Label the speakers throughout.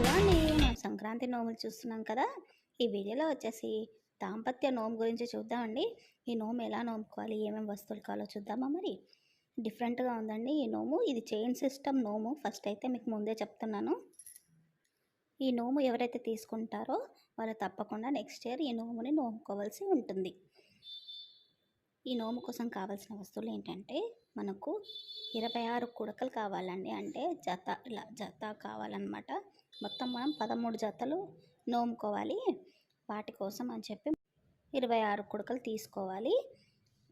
Speaker 1: Hello అండి. మనం సంక్రాంతి నోములు చూస్తున్నాం కదా. ఈ వీడియోలో వచ్చేసి దాంపత్య నోము గురించి చూద్దామండి. ఈ నోము ఎలా నోముకోవాలి? ఏమేమి వస్తువులు కావాలో చూద్దామా మరి? డిఫరెంట్గా ఉందండి ఈ నోము. ఇది చైన్ సిస్టమ్ నోము. ఫస్ట్ అయితే మీకు ముందే చెప్తున్నాను. ఈ నోము ఎవరైతే తీసుకుంటారో వాళ్ళు తప్పకుండా నెక్స్ట్ ఇయర్ ఈ నోముని నోముకోవాల్సి ఉంటుంది. ఈ నోము కోసం కావాల్సిన వస్తువులు ఏంటంటే మనకు ఇరవై ఆరు కుడకలు కావాలండి. అంటే జత ఇలా జత కావాలన్నమాట. మొత్తం మనం పదమూడు జతలు నోముకోవాలి. వాటి కోసం అని చెప్పి ఇరవై ఆరు కుడకలు తీసుకోవాలి.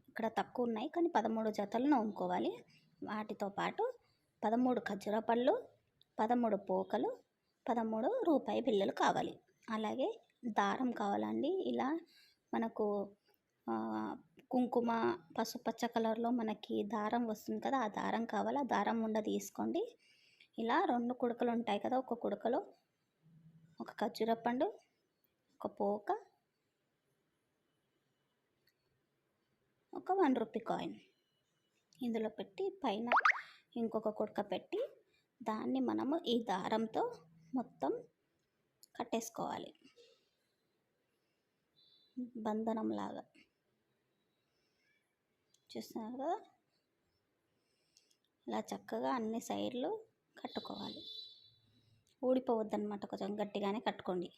Speaker 1: ఇక్కడ తక్కువ ఉన్నాయి కానీ పదమూడు జతలు నోముకోవాలి. వాటితో పాటు పదమూడు ఖర్జూర పళ్ళు పదమూడు పోకలు పదమూడు రూపాయి బిళ్ళలు కావాలి. అలాగే దారం కావాలండి. ఇలా మనకు కుంకుమ పసుపచ్చ కలర్లో మనకి దారం వస్తుంది కదా ఆ దారం కావాలి. ఆ దారం ఉండ తీసుకోండి. ఇలా రెండు కుడకలు ఉంటాయి కదా ఒక కుడకలో ఒక ఖర్జూర పండు ఒక పోక ఒక వన్ రూపీ కాయిన్. ఇందులో పెట్టి పైన ఇంకొక కుడక పెట్టి దాన్ని మనము ఈ దారంతో మొత్తం కట్టేసుకోవాలి. బంధనం లాగా చూస్తున్నారు కదా? ఇలా చక్కగా అన్ని సైడ్లు కట్టుకోవాలి. ఊడిపోవద్దనమాట కొంచెం గట్టిగానే కట్టుకోండి.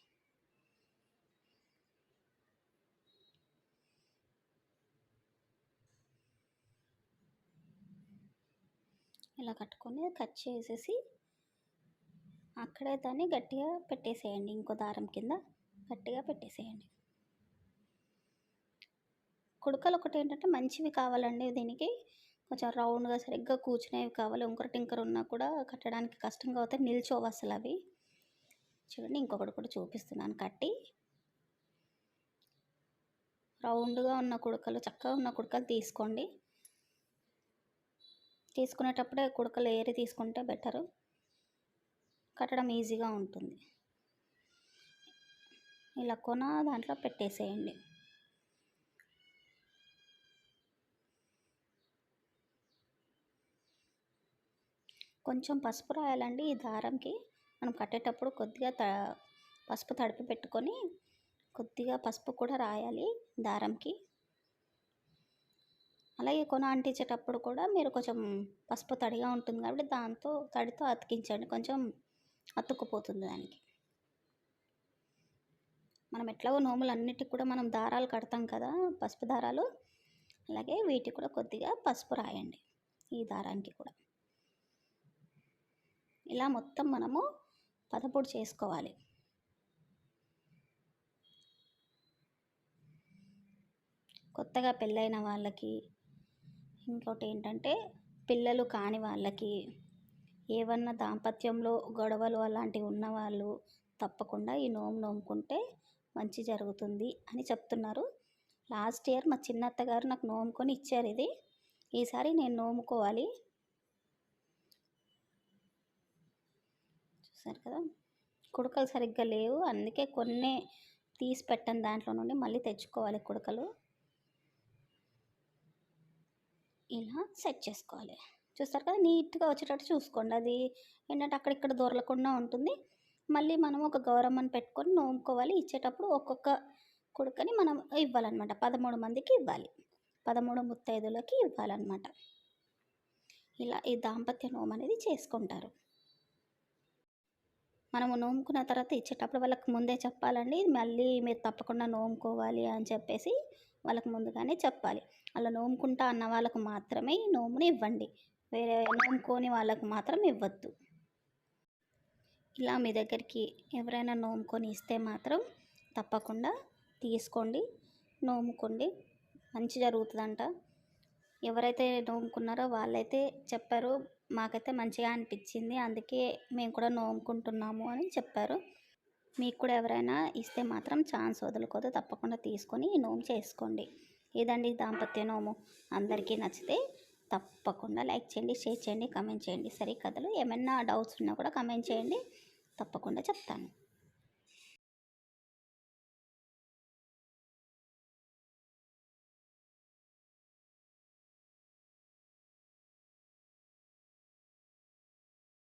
Speaker 1: ఇలా కట్టుకొని కట్ చేసేసి అక్కడే దాన్ని గట్టిగా పెట్టేసేయండి. ఇంకో దారం కింద గట్టిగా పెట్టేసేయండి. కుడకలు ఒకటి ఏంటంటే మంచివి కావాలండి దీనికి. కొంచెం రౌండ్గా సరిగ్గా కూర్చునేవి కావాలి. ఇంకొక టింకర్ ఉన్నా కూడా కట్టడానికి కష్టంగా అవుతాయి. నిల్చోవు అసలు అవి. చూడండి ఇంకొకటి కూడా చూపిస్తున్నాను కట్టి. రౌండ్గా ఉన్న కుడకలు చక్కగా ఉన్న కుడకలు తీసుకోండి. తీసుకునేటప్పుడే కుడకలు ఏరి తీసుకుంటే బెటరు. కట్టడం ఈజీగా ఉంటుంది. ఇలా కొన దాంట్లో పెట్టేసేయండి. కొంచెం పసుపు రాయాలండి ఈ దారంకి. మనం కట్టేటప్పుడు కొద్దిగా త పసుపు తడిపి పెట్టుకొని కొద్దిగా పసుపు కూడా రాయాలి దారంకి. అలాగే కొన అంటించేటప్పుడు కూడా మీరు కొంచెం పసుపు తడిగా ఉంటుంది కాబట్టి దాంతో తడితో అతికించండి. కొంచెం అతుక్కుపోతుంది దానికి. మనం ఎట్లాగో నోములు అన్నిటికి కూడా మనం దారాలు కడతాం కదా పసుపు దారాలు. అలాగే వీటికి కూడా కొద్దిగా పసుపు రాయండి ఈ దారానికి కూడా. ఇలా మొత్తం మనము పదపొడి చేసుకోవాలి. కొత్తగా పెళ్ళైన వాళ్ళకి ఇంకోటి ఏంటంటే పిల్లలు కాని వాళ్ళకి ఏమన్నా దాంపత్యంలో గొడవలు అలాంటివి ఉన్నవాళ్ళు తప్పకుండా ఈ నోము నోముకుంటే మంచి జరుగుతుంది అని చెప్తున్నారు. లాస్ట్ ఇయర్ మా చిన్నత్త గారు నాకు నోముకొని ఇచ్చారు ఇది. ఈసారి నేను నోముకోవాలి. చూసారు కదా. కుడకలు సరిగ్గా లేవు. అందుకే కొన్ని తీసి పెట్టాను దాంట్లో నుండి. మళ్ళీ తెచ్చుకోవాలి కుడకలు. ఇలా సెట్ చేసుకోవాలి. చూస్తారు కదా నీట్గా వచ్చేటట్టు చూసుకోండి. అది ఏంటంటే అక్కడిక్కడ దొరలకుండా ఉంటుంది. మళ్ళీ మనం ఒక గౌరమ్మని పెట్టుకొని నోముకోవాలి. ఇచ్చేటప్పుడు ఒక్కొక్క కుడుకని మనం ఇవ్వాలన్నమాట. పదమూడు మందికి ఇవ్వాలి. పదమూడు ముత్తైదులకి ఇవ్వాలన్నమాట. ఇలా ఈ దాంపత్య నోము అనేది చేసుకుంటారు. మనము నోముకున్న తర్వాత ఇచ్చేటప్పుడు వాళ్ళకి ముందే చెప్పాలండి మళ్ళీ మీరు తప్పకుండా నోముకోవాలి అని చెప్పేసి వాళ్ళకి ముందుగానే చెప్పాలి. అలా నోముకుంటా అన్న వాళ్ళకు మాత్రమే నోముని ఇవ్వండి. వేరే నోముకోని వాళ్ళకు మాత్రం ఇవ్వద్దు. ఇలా మీ దగ్గరికి ఎవరైనా నోముకొని ఇస్తే మాత్రం తప్పకుండా తీసుకోండి నోముకోండి. మంచి జరుగుతుందంట. ఎవరైతే నోముకున్నారో వాళ్ళైతే చెప్పారు మాకైతే మంచిగా అనిపించింది. అందుకే మేము కూడా నోముకుంటున్నాము అని చెప్పారు. మీకు కూడా ఎవరైనా ఇస్తే మాత్రం ఛాన్స్ వదులుకోదు. తప్పకుండా తీసుకొని నోము చేసుకోండి. ఇదండి దాంపత్య నోము. అందరికీ నచ్చితే తప్పకుండా లైక్ చేయండి షేర్ చేయండి కమెంట్ చేయండి. సరే కథలు ఏమైనా డౌట్స్ ఉన్నా కూడా కమెంట్ చేయండి. తప్పకుండా చెప్తాను.